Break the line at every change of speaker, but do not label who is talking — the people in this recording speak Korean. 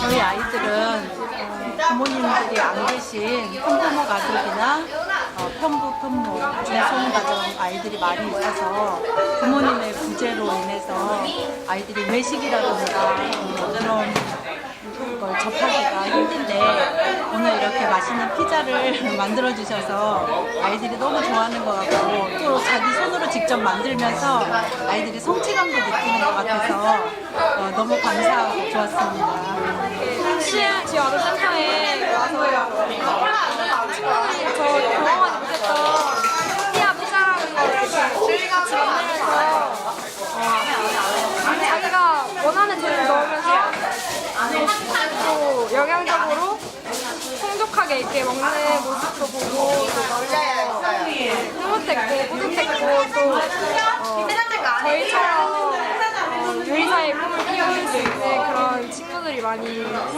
저희 아이들은 어, 부모님들이 안 계신 편부모 가족이나 어, 편부 편모 중소형 가정 아이들이 많이 있어서 부모님의 부재로 인해서 아이들이 외식이라든가 그런 걸 접하기가 힘든데 오늘 이렇게 맛있는 피자를 만들어 주셔서 아이들이 너무 좋아하는 것 같고 또 자기 손으로 직접 만들면서 아이들이 성취감도 느끼는 것 같아서 어, 너무 감사하고 좋았습니다.
시흥 지역 센터에 와서 친구들이 저 경험하지 못했던 피아 피자라는 걸 같이 만들면서 어, 자기가 원하는 재료를 넣으면서 또 영양적으로 풍족하게 이렇게 먹는 모습도 보고 흐뭇했고 뿌듯했고 또 어, 저희처럼 어, 요리사의 꿈을 키울 수 있는 그런 친구들이 많이 좋겠어요.